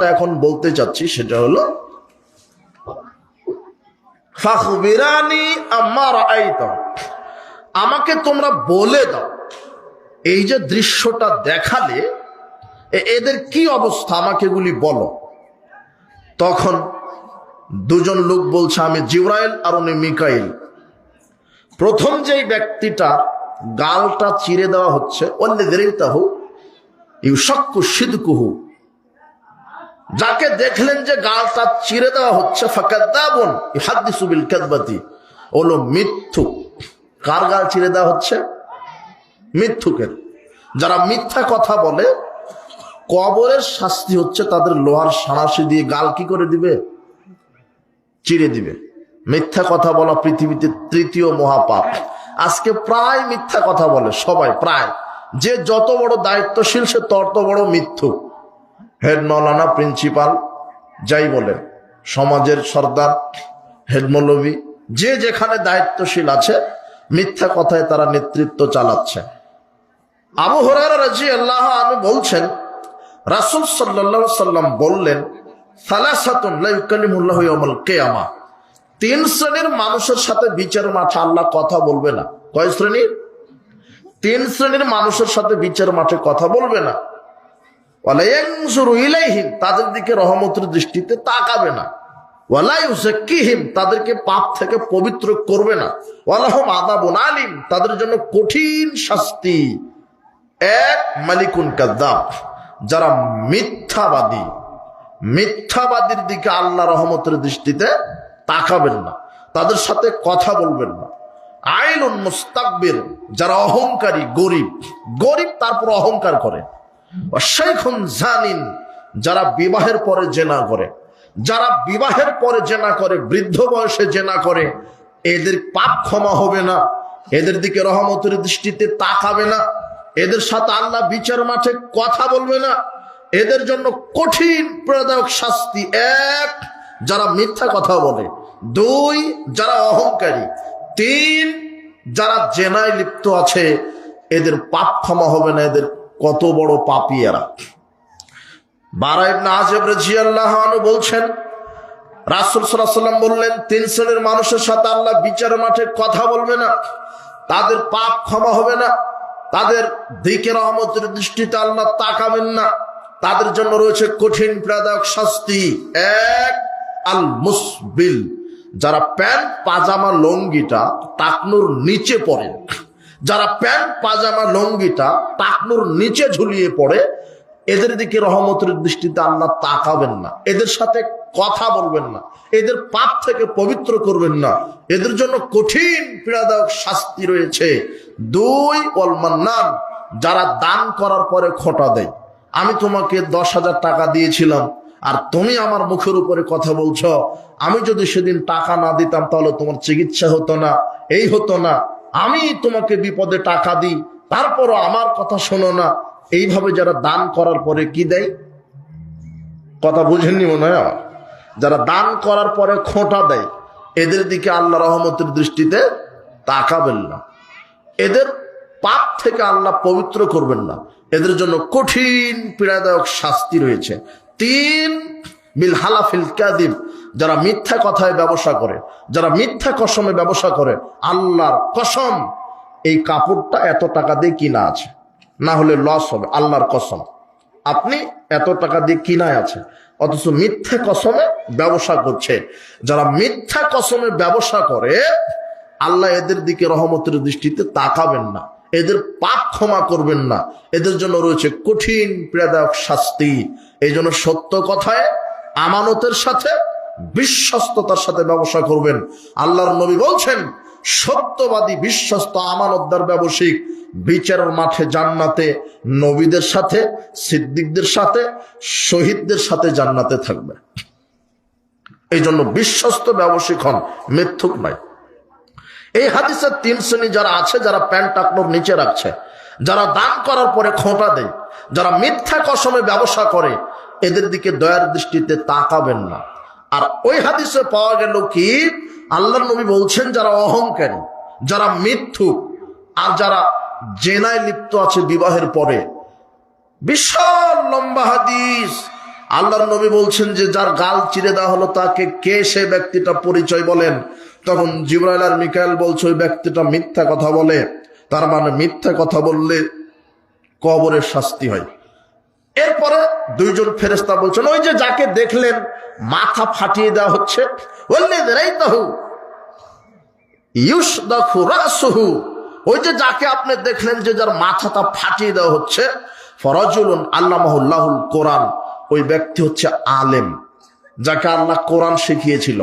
কথাটা এখন বলতে চাচ্ছি, সেটা হলো আমাকে তোমরা বলে দাও, এই যে দৃশ্যটা দেখালে এদের কি অবস্থা, আমাকে এগুলি বলো। তখন দুজন লোক বলছে, আমি জিব্রাইল আর উনি মিকাইল। প্রথম যেই ব্যক্তিটা গালটা চিরে দেওয়া হচ্ছে অন্যদেরইতাহু ইউসাক্কু সিদকুহু। যাকে দেখলেন যে গাল তার চিরে দেওয়া হচ্ছে হলো মিথ্যু। কার গাল চিরে দেওয়া হচ্ছে? মিথ্যুকের যারা মিথ্যা কথা বলে, কবরের শাস্তি হচ্ছে তাদের লোহার সাঁড়াশি দিয়ে গাল কি করে দিবে? চিড়ে দিবে। মিথ্যা কথা বলা পৃথিবীতে তৃতীয় মহাপাপ। আজকে প্রায় মিথ্যা কথা বলে সবাই, প্রায়। যে যত বড় দায়িত্বশীল, সে তত বড় মিথ্যু হেড মৌলানা প্রিন্সিপাল, যাই বলেন, সমাজের সর্দার, হেড যে যেখানে দায়িত্বশীল আছে, মিথ্যা কথায় তারা নেতৃত্ব চালাচ্ছে। আবু হরার রাজি আল্লাহ আনু বলছেন, রাসুল সাল্লাহ সাল্লাম বললেন কিয়ামা। তিন শ্রেণির মানুষের সাথে বিচার মাঠে আল্লাহ কথা বলবে না। কয় শ্রেণির? তিন শ্রেণির মানুষের সাথে বিচার মাঠে কথা বলবে না। ইলাইহিম, তাদের দিকে রহমতের দৃষ্টিতে তাকাবে না। ওয়ালা ইউযাক্কিহিম তাদেরকে পাপ থেকে পবিত্র করবে না। ওয়ালাহুম আযাবুন আলিম, তাদের জন্য কঠিন শাস্তি। এক, মালিকুন কাদ্দাব যারা মিথ্যাবাদী। মিথ্যাবাদীর দিকে আল্লাহ রহমতের দৃষ্টিতে তাকাবেন না। তাদের সাথে কথা বলবেন না। আইলুন মুস্তাকবির, যারা অহংকারী, গরিব। গরিব তারপর অহংকার করে। জানিন যারা বিবাহের পরে জেনা করে, যারা বিবাহের পরে জেনা করে, বৃদ্ধ বয়সে জেনা করে, এদের পাপ ক্ষমা হবে না, এদের দিকে রহমতের দৃষ্টিতে তাকাবে না, এদের সাথে আল্লাহ বিচার মাঠে কথা বলবে না, এদের জন্য কঠিন প্রদায়ক শাস্তি এক, যারা মিথ্যা কথা বলে, দুই, যারা অহংকারী, তিন, যারা জেনায় লিপ্ত আছে, এদের পাপ ক্ষমা হবে না, এদের কত বড় পাপি এরা। বারা ইবনে আজেব রাদিয়াল্লাহু বলছেন, রাসূল সাল্লাম বললেন, তিন শ্রেণির মানুষের সাথে আল্লাহ বিচার মাঠে কথা বলবে না, তাদের পাপ ক্ষমা হবে না, তাদের দিকে রহমতের দৃষ্টিতে আল্লাহ তাকাবেন না, তাদের জন্য রয়েছে কঠিন প্রেদায়ক শাস্তি। এক আল মুসবিল যারা প্যান্ট, পাজামা, লঙ্গিটা, টাকনুর নিচে পড়ে যারা প্যান্ট, পাজামা, লঙ্গিটা টাকনুর নিচে ঝুলিয়ে পড়ে, এদের দিকে রহমতের দৃষ্টিতে আল্লাহ তাকাবেন না। এদের সাথে কথা বলবেন না। এদের পাপ থেকে পবিত্র করবেন না। এদের জন্য কঠিন, পীড়াদায়ক শাস্তি রয়েছে। দুই অলমান্নান যারা দান করার পরে খোটা দেয়। আমি তোমাকে দশ হাজার টাকা দিয়েছিলাম, আর তুমি আমার মুখের উপরে কথা বলছ। আমি যদি সেদিন টাকা না দিতাম, তাহলে তোমার চিকিৎসা হতো না, এই হতো না। আমি তোমাকে বিপদে টাকা দিই, তারপরও আমার কথা শোনো না। এইভাবে যারা দান করার পরে কি দেয়? কথা বুঝেননি মনে হয় যারা দান করার পরে খোঁটা দেয়, এদের দিকে আল্লাহ রহমতের দৃষ্টিতে তাকাবেন না। এদের পাপ থেকে আল্লাহ পবিত্র করবেন না। এদের জন্য কঠিন পীড়াদায়ক শাস্তি রয়েছে। তিন, বিল হালাফিল কাদিব যারা মিথ্যা কথায় ব্যবসা করে, যারা মিথ্যা কসমে ব্যবসা করে, আল্লাহর কসম, এই কাপড়টা এত টাকা দিয়ে কিনা আছে। না হলে লস হবে, আল্লাহর কসম। আপনি এত টাকা দিয়ে কিনায় আছে, অথচ মিথ্যা কসমে ব্যবসা করছে। যারা মিথ্যা কসমে ব্যবসা করে, আল্লাহ এদের দিকে রহমতের দৃষ্টিতে তাকাবেন না। এদের পাপ ক্ষমা করবেন না। এদের জন্য রয়েছে কঠিন, পীড়াদায়ক শাস্তি। এই জন্য সত্য কথায়, আমানতের সাথে বিশ্বস্ততার সাথে ব্যবসা করবেন। আল্লাহর নবী বলছেন, সত্যবাদী, বিশ্বস্ত, আমানতদার, ব্যবসায়িক, বিচারের মাঠে, জান্নাতে, নবীদের সাথে, সিদ্দিকদের সাথে, শহীদদের সাথে জান্নাতে থাকবে। এই জন্য বিশ্বস্ত ব্যবসায়িক হন, মিথ্যুক নয়। এই হাদিসের তিন শ্রেণি যারা আছে, যারা প্যান্ট টাকনোর নিচে রাখছে, যারা দান করার পরে খোঁটা দেয়, যারা মিথ্যা কসমে ব্যবসা করে, এদের দিকে দয়ার দৃষ্টিতে তাকাবেন না। আর ওই হাদিসে পাওয়া গেল কি? আল্লাহ নবী বলছেন, যারা অহংকারী, যারা মিথ্যুক আর যারা জেনায় লিপ্ত আছে বিবাহের পরে, বিশাল লম্বা হাদিস। আল্লাহর নবী বলছেন যে, যার গাল চিরে দেওয়া হলো, তাকে কে সে ব্যক্তিটা পরিচয় বলেন? তখন জিব্রাইল আর মিকাইল বলছে, ওই ব্যক্তিটা মিথ্যা কথা বলে। তার মানে মিথ্যা কথা বললে কবরের শাস্তি হয়। এরপরে দুইজন ফেরেস্তা বলছেন, ওই যে যাকে দেখলেন মাথা ফাটিয়ে দেওয়া হচ্ছে। ওই যে যাকে আপনি দেখলেন যে যার মাথাটা ফাটিয়ে দেওয়া হচ্ছে, ফরজুলুন আল্লাহুল কোরআন, ওই ব্যক্তি হচ্ছে আলেম, যাকে আল্লাহ কোরআন শিখিয়েছিল।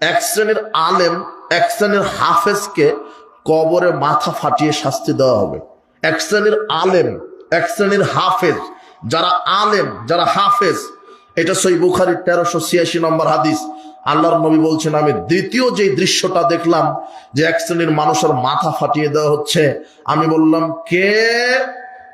এক শ্রেণির আলেম, এক শ্রেণির হাফেজকে কবরে মাথা ফাটিয়ে শাস্তি দেওয়া হবে। এক শ্রেণির আলেম, এক শ্রেণির হাফেজ, যারা আলেম, যারা হাফেজ এটা সই বুখারির তেরোশো ছিয়াশি নম্বর হাদিস। আল্লাহর নবী বলছেন, আমি দ্বিতীয় যে দৃশ্যটা দেখলাম যে এক শ্রেণির মানুষের মাথা ফাটিয়ে দেওয়া হচ্ছে, আমি বললাম, কে?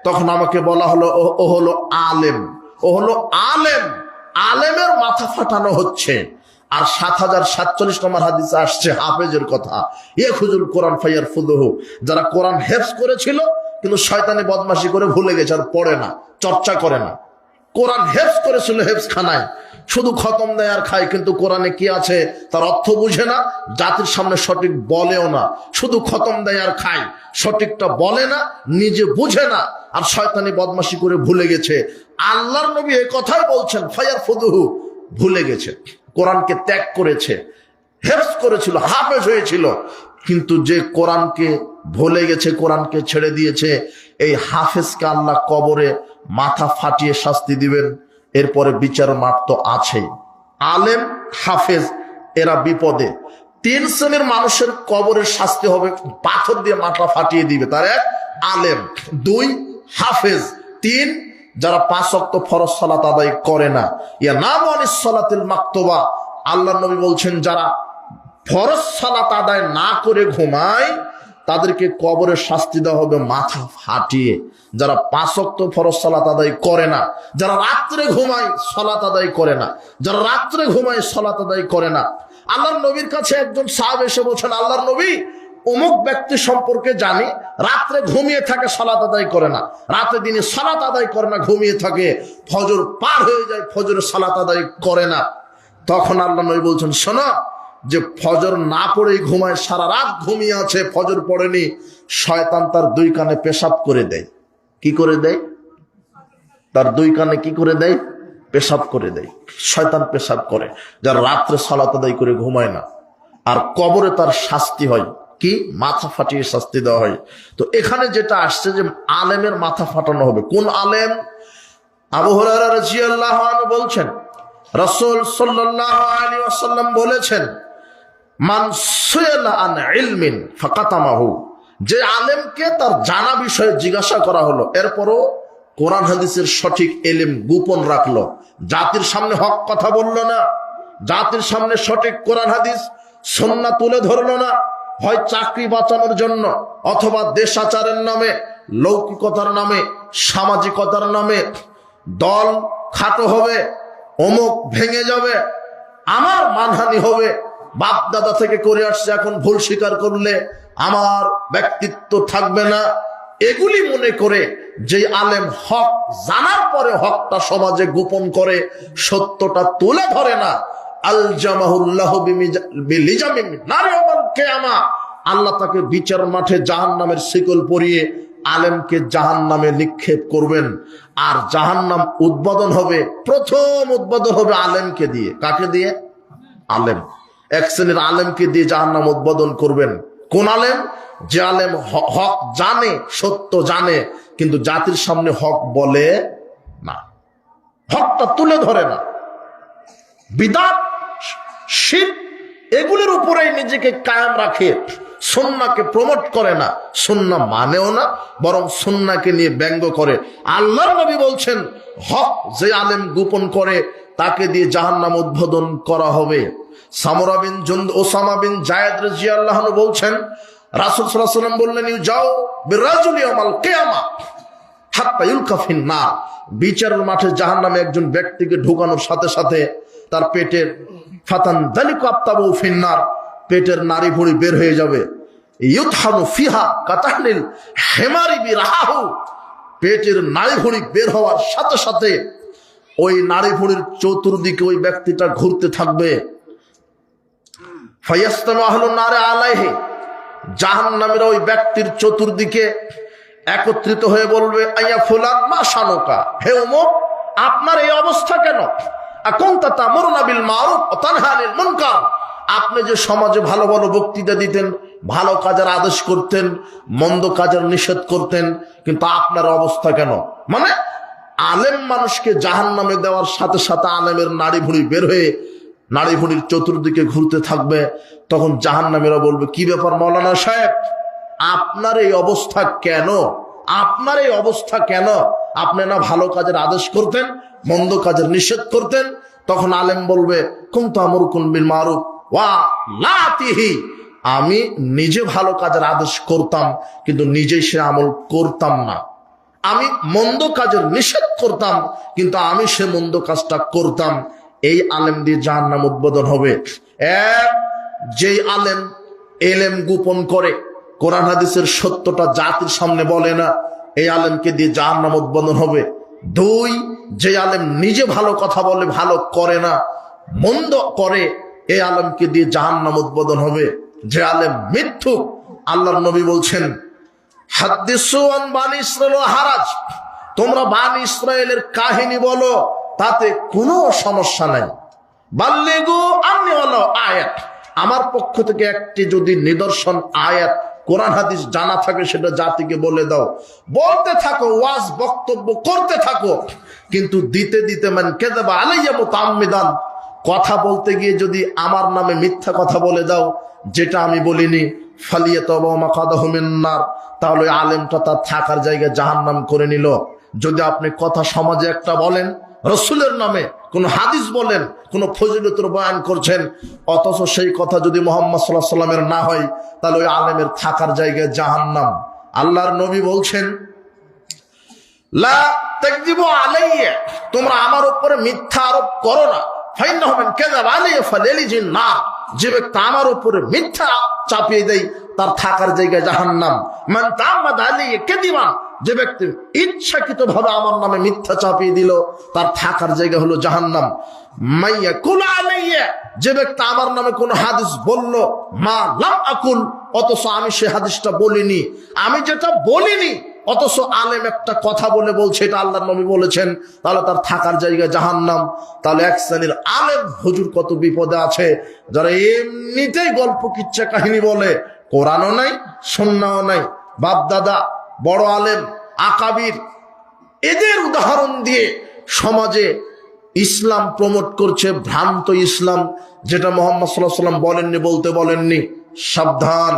তখন আমাকে বলা হলো, ও- হলো আলেম। ও হলো আলেম। আলেমের মাথা ফাটানো হচ্ছে। আর সাত হাজার সাতচল্লিশ নম্বর হাদিসে আসছে হাফেজের কথা। এ খুজুল কোরআন ফাইয়ার ফুদহু। যারা কোরআন হেফস করেছিল, কিন্তু শয়তানি বদমাশি করে ভুলে গেছে আর পড়ে না, চর্চা করে না। কোরআন হেফস করেছিল হেফস খানায় শুধু খতম দেয় আর খায়, কিন্তু কোরআনে কি আছে? তার অর্থ বুঝে না, জাতির সামনে সঠিক বলেও না। শুধু খতম দেয় আর খায়, সঠিকটা বলে না, নিজে বুঝে না, আর শয়তানি বদমাশি করে ভুলে গেছে। আল্লাহর নবী এ কথাই বলছেন ফায়ার ফুদুহু ভুলে গেছে। কোরআনকে ত্যাগ করেছে হেফস করেছিল, হাফেজ হয়েছিল। কিন্তু যে কোরআনকে ভুলে গেছে, কোরআনকে ছেড়ে দিয়েছে এই হাফেজকে আল্লাহ কবরে মাথা ফাটিয়ে শাস্তি দিবেন। এরপরে বিচার মাঠ তো আছেই। আলেম, হাফেজ, এরা বিপদে। তিন শ্রেণির মানুষের কবরের শাস্তি হবে, পাথর দিয়ে মাথা ফাটিয়ে দিবে। তার এক, আলেম। দুই, হাফেজ। তিন, যারা পাঁচ অক্ত ফরজ সালাত আদায় করে না। ইয়া নাম সালাতিল মাকতবা। আল্লাহ নবী বলছেন, যারা ফরজ সালাত আদায় না করে ঘুমায় তাদেরকে কবরের শাস্তি দেওয়া হবে, মাথা ফাটিয়ে। যারা পাঁচক্ত ফরজ সালাত আদায় করে না, যারা রাত্রে ঘুমায় সলাত আদায় করে না, যারা রাত্রে ঘুমায় সলাত আদায় করে না, আল্লাহর নবীর কাছে একজন সাহাব এসে বলছেন, আল্লাহর নবী, অমুক ব্যক্তি সম্পর্কে জানি, রাত্রে ঘুমিয়ে থাকে, সলাত আদায় করে না। রাতে দিনে সলাত আদায় করে না, ঘুমিয়ে থাকে। ফজর পার হয়ে যায় ফজরের সলাত আদায় করে না। তখন আল্লাহ নবী বলছেন, শোনো যে ফজর না পড়েই ঘুমায়, সারা রাত ঘুমিয়ে আছে, ফজর পড়েনি, শয়তান তার দুই কানে পেশাব করে দেয়। কি করে দেয়? তার দুই কানে কি করে দেয়? পেশাব করে দেয়। শয়তান পেশাব করে যার রাত্রে সলাত করে ঘুমায় না। আর কবরে তার শাস্তি হয়। কি? মাথা ফাটিয়ে শাস্তি দেওয়া হয়। তো এখানে যেটা আসছে যে আলেমের মাথা ফাটানো হবে। কোন আলেম? আবু হুরায়রা রাদিয়াল্লাহু আনহু বলছেন, রাসূল সাল্লাল্লাহু আলাইহি ওয়াসাল্লাম বলেছেন আন ইলমিন ফাকাতামাহু। যে আলেমকে তার জানা বিষয়ে জিজ্ঞাসা করা হলো, এরপরও কোরআন হাদিসের সঠিক এলেম গোপন রাখল। জাতির সামনে হক কথা বলল না, জাতির সামনে সঠিক কোরআন হাদিস সন্না তুলে ধরলো না, হয় চাকরি বাঁচানোর জন্য অথবা দেশাচারের নামে, লৌকিকতার নামে, সামাজিকতার নামে দল খাটো হবে, অমুক ভেঙে যাবে, আমার মানহানি হবে বাপ দাদা থেকে করে আসছে, এখন ভুল স্বীকার করলে আমার ব্যক্তিত্ব থাকবে না। এগুলি মনে করে যে আলেম হক জানার পরে হকটা সমাজে গোপন করে, সত্যটা তুলে ধরে না। আল জামাহুল্লাহ আল্লাহ তাকে বিচার মাঠে জাহান নামের শিকল পরিয়ে আলেমকে জাহান নামে নিক্ষেপ করবেন। আর জাহান নাম উদ্বোধন হবে, প্রথম উদ্বোধন হবে আলেমকে দিয়ে। কাকে দিয়ে? আলেম। এক শ্রেণির আলেমকে দিয়ে জাহান নাম উদ্বোধন করবেন। কোন আলেম? যে আলেম হক জানে, সত্য জানে, কিন্তু জাতির সামনে হক বলে না। হকটা তুলে ধরে না। বিদাত শীত এগুলির উপরেই নিজেকে কায়াম রাখে। সন্নাকে প্রমোট করে না। সন্না মানেও না, বরং সন্নাকে নিয়ে ব্যঙ্গ করে। আল্লাহর নবী বলছেন, হক যে আলেম গোপন করে, তাকে দিয়ে জাহান্নাম উদ্বোধন করা হবে। সামরা বিন জুন্দ, ওসামা বিন জায়েদ রাজিয়াল্লাহ বলছেন, রাসুল ওয়াসাল্লাম বললেন, ইউ যাও বিরাজুলি আমাল কিয়ামা হাত্তা ইউলকাফিন না বিচারের মাঠে জাহান নামে একজন ব্যক্তিকে ঢোকানোর সাথে সাথে তার পেটের ফাতান দালিক আপ্তাবু ফিন্নার, পেটের নারী ভুড়ি বের হয়ে যাবে। ইউথানু ফিহা কাতাহনিল হেমারি বিরাহু পেটের নারী ভুড়ি বের হওয়ার সাথে সাথে ওই নারী ভুড়ির চতুর্দিকে ওই ব্যক্তিটা ঘুরতে থাকবে। ওই ব্যক্তির চতুর্দিকে একত্রিত হয়ে বলবে আইয়া উমক আপনার এই অবস্থা কেন? তা আপনি যে সমাজে ভালো ভালো বক্তৃতা দিতেন, ভালো কাজের আদেশ করতেন, মন্দ কাজের নিষেধ করতেন, কিন্তু আপনার অবস্থা কেন? মানে আলেম মানুষকে জাহান নামে দেওয়ার সাথে সাথে আলেমের নাড়ি ভুড়ি বের হয়ে নাড়ি ভুড়ির চতুর্দিকে ঘুরতে থাকবে, তখন জাহান নামেরা বলবে, কি ব্যাপার মৌলানা সাহেব? আপনার এই অবস্থা কেন? আপনার এই অবস্থা কেন? আপনি না ভালো কাজের আদেশ করতেন, মন্দ কাজের নিষেধ করতেন? তখন আলেম বলবে কোন তো আমর কুনবিল মারুফ ওয়া লাতিহি আমি নিজে ভালো কাজের আদেশ করতাম, কিন্তু নিজেই সে আমল করতাম না। আমি মন্দ কাজের নিষেধ করতাম, কিন্তু আমি সে মন্দ কাজটা করতাম। এই আলেম দিয়ে যার নাম উদ্বোধন হবে। এক, যেই আলেম এলেম গোপন করে, কোরআন হাদিসের সত্যটা জাতির সামনে বলে না, এই আলেমকে দিয়ে যার নাম উদ্বোধন হবে। দুই যে আলেম নিজে ভালো কথা বলে, ভালো করে না, মন্দ করে, এই আলেমকে দিয়ে জাহান নাম উদ্বোধন হবে। যে আলেম মিথ্যুক আল্লাহর নবী বলছেন ও হারাজ, তোমরা বান ইসরায়েলের কাহিনী বলো তাতে কোনো সমস্যা নাই। বাল্যেগু আমি হলো আয়াত। আমার পক্ষ থেকে একটি যদি নিদর্শন আয়াত, কোরআন হাদিস জানা থাকে, সেটা জাতিকে বলে দাও। বলতে থাকো, ওয়াজ, বক্তব্য করতে থাকো, কিন্তু দিতে দিতে মান কেদাবা আলাইয়া মতো আম্মিদান কথা বলতে গিয়ে যদি আমার নামে মিথ্যা কথা বলে দাও, যেটা আমি বলিনি ফালিয়ে তবাকাদাহমিনার তাহলে ওই আলেমটা তার থাকার জায়গায় জাহান্নাম করে নিল। যদি আপনি কথা সমাজে একটা বলেন রসুলের নামে কোন হাদিস বলেন, কোন ফজিলতের বয়ান করছেন, অথচ সেই কথা যদি মোহাম্মদ সাল্লাহ সাল্লামের না হয়, তাহলে ওই আলেমের থাকার জায়গায় জাহান্নাম। আল্লাহর নবী বলছেন তোমরা আমার উপরে মিথ্যা আরোপ করো না। ফালিজিন না যে উপরে মিথ্যা চাপিয়ে দেয়, তার থাকার জায়গায় জাহান্নাম। যে ব্যক্তি ইচ্ছাকৃত ভাবে আমার নামে মিথ্যা চাপিয়ে দিল, তার থাকার জায়গা হলো জাহান্নাম। মাইয়া কুলা আলাইয়া, যে ব্যক্তি আমার নামে কোন হাদিস বলল, মা লাম আকুল, অথচ আমি সে হাদিসটা বলিনি। আমি যেটা বলিনি, অথচ আলেম একটা কথা বলে বলছে, এটা আল্লাহ নবী বলেছেন, তাহলে তার থাকার জায়গা জাহান্নাম। তাহলে এক শ্রেণির আলেম হুজুর কত বিপদে আছে, যারা এমনিতেই গল্প কিচ্ছা কাহিনী বলে, কোরআনও নাই সন্ন্যাও নাই। বাপ দাদা বড় আলেম, আকাবির। এদের উদাহরণ দিয়ে সমাজে ইসলাম প্রমোট করছে ভ্রান্ত ইসলাম, যেটা মোহাম্মদ সাল্লাহ সাল্লাম বলেননি, বলতে বলেননি। সাবধান।